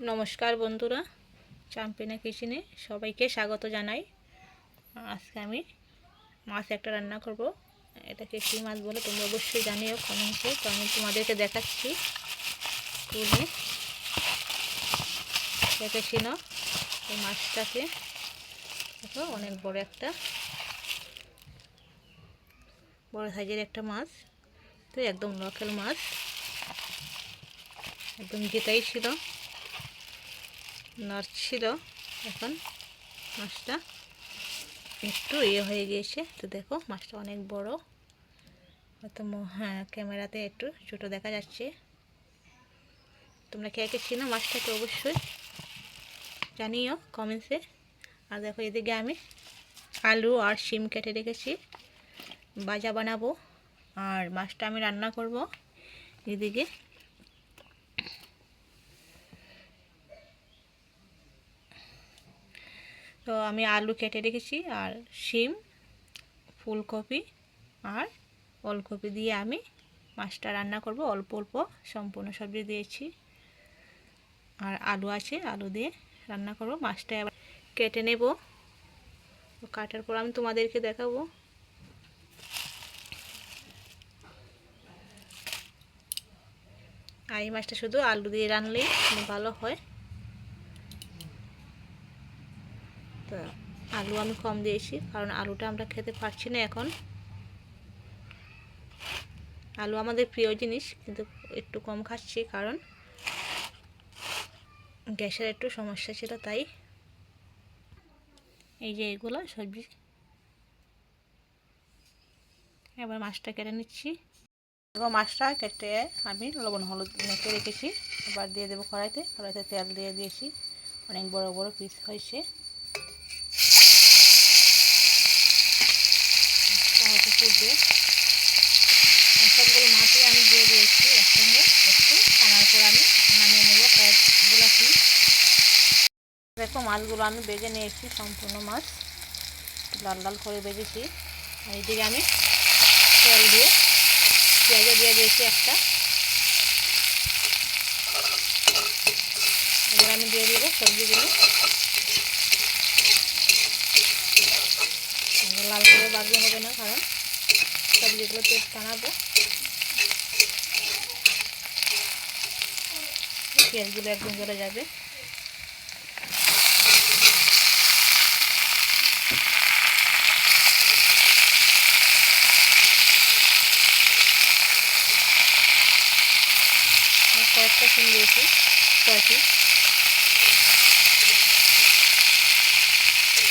নমস্কার বন্ধুরা, চাম্পিনা কিচেনে সবাইকে স্বাগত জানাই। আজকে আমি মাছ একটা রান্না করব। এটাকে কী মাছ বলে তোমরা অবশ্যই জানিও কমেন্টে। তো আমি তোমাদেরকে দেখাচ্ছি। তুলে দেখেছি না এই মাছটাকে। দেখো, অনেক বড় একটা, বড় সাইজের একটা মাছ। তো একদম লোকাল মাছ। একদম যেটাই ছিল। নড়ছিল এখন মাছটা একটু ইয়ে হয়ে গিয়েছে। তো দেখো, মাছটা অনেক বড়। হয়তো হ্যাঁ ক্যামেরাতে একটু ছোটো দেখা যাচ্ছে। তোমরা কে কে চিনো মাছটাকে অবশ্যই জানিও কমেন্টসে আর দেখো, এদিকে আমি আলু আর শিম কেটে রেখেছি। ভাজা বানাবো। আর মাছটা আমি রান্না করব। এদিকে তো আমি আলু কেটে রেখেছি আর শিম, ফুলকপি আর ওলকপি দিয়ে আমি মাছটা রান্না করব। অল্প অল্প সম্পূর্ণ সবজি দিয়েছি। আর আলু আছে, আলু দিয়ে রান্না করব। মাছটা এবার কেটে নেব। কাটার পর আমি তোমাদেরকে দেখাবো। আর এই মাছটা শুধু আলু দিয়ে রানলেই ভালো হয় তো আলু আমি কম দিয়েছি, কারণ আলুটা আমরা খেতে পারছি না এখন। আলু আমাদের প্রিয় জিনিস, কিন্তু একটু কম খাচ্ছি কারণ গ্যাসের একটু সমস্যা ছিল তাই। এই যে এগুলো সবজি। এবার মাছটা কেটে নিচ্ছি। এবার মাছটা কেটে আমি লবণ, হলুদ মেখে রেখেছি। এবার দিয়ে দেবো কড়াইতে। কড়াইতে তেল দিয়ে দিয়েছি। অনেক বড় বড় পিস হয়েছে হয়তো ফুটবে সবগুলো মাছই আমি দিয়ে দিয়েছি একসঙ্গে একটু টানার পর আমি নামিয়ে নেব কয়েকগুলো পিস দেখো মাছগুলো আমি বেজে নিয়েছি, সম্পূর্ণ মাছ। লাল লাল করে বেজেছি। আর এইদিকে আমি তেল দিয়ে পেঁয়াজও দিয়ে দিয়েছি একটা। এবার আমি দিয়ে দেবো সবজিগুলো। লাল করে বাজলে হবে না, কারণ সবজিগুলো তেল টানাবো পেঁয়াজগুলো একদম জ্বলে যাবে। কয়েকটা সিম দিয়েছি, কয়েকটি।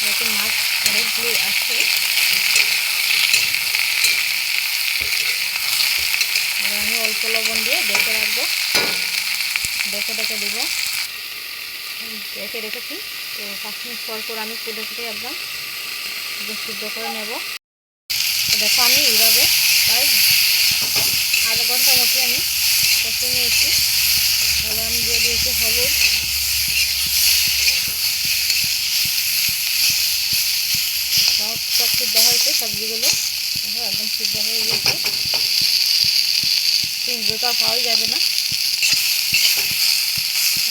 যাতে মাছ অনেকগুলি আছে আমি অল্প লবণ দিয়ে ডেকে রাখব। ডেকে ডেকে দেবো। ডেকে রেখেছি। তো পাঁচ মিনিট পর পর আমি তুলে তুলে একদম সিদ্ধ করে নেব। দেখো আমি এইভাবে প্রায় আধা ঘণ্টা মতো আমি কষে নিয়েছি। এবার আমি দিয়ে দিয়েছি হলুদ। সব সব সিদ্ধ হয়েছে, সবজিগুলো। একদম সিদ্ধ হয়ে গিয়েছে। সিদ্ধটা পাওয়া যাবে না।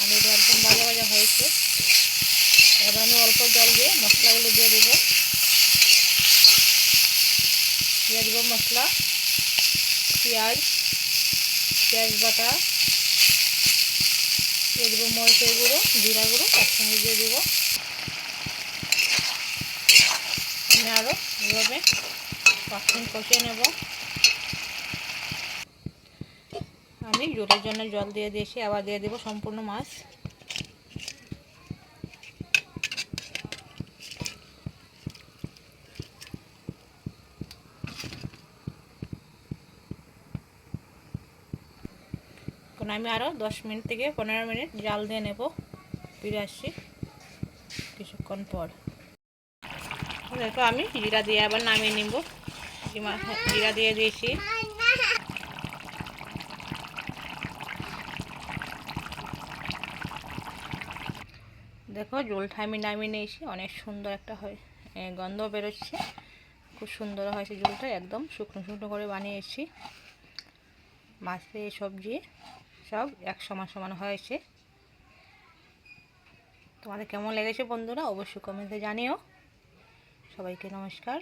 আর এটা একদম ভাজা ভাজা হয়েছে। এবার আমি অল্প জল দিয়ে মশলাগুলো দিয়ে দেবো। দিয়ে দেবো মশলা, পেঁয়াজ পেঁয়াজ বাটা দিয়ে দেবো মরিচের গুঁড়ো, জিরা গুঁড়ো, একসঙ্গে দিয়ে দেবো। আমি আরও এভাবে পাঁচ কষিয়ে নেব। আমি জলের জন্য জল দিয়ে দিয়েছি, আবার দিয়ে দেবো সম্পূর্ণ মাছ। এখন আমি আরও দশ মিনিট থেকে পনেরো মিনিট জাল দিয়ে নেব। ফিরে আসছি কিছুক্ষণ পর। দেখো আমি জিরা দিয়ে আবার নামিয়ে নিব। জিরা দিয়ে দিয়েছি। দেখো জলটা আমি নামিয়ে নিয়েছি। অনেক সুন্দর একটা হয় গন্ধ বেরোচ্ছে। খুব সুন্দর হয়েছে জলটা। একদম শুকনো শুকনো করে বানিয়েছি। মাছ দিয়ে সবজি। সব এক সমান সমান হয়েছে। তোমাদের কেমন লেগেছে বন্ধুরা অবশ্যই কমেন্টে জানিও। সবাইকে নমস্কার।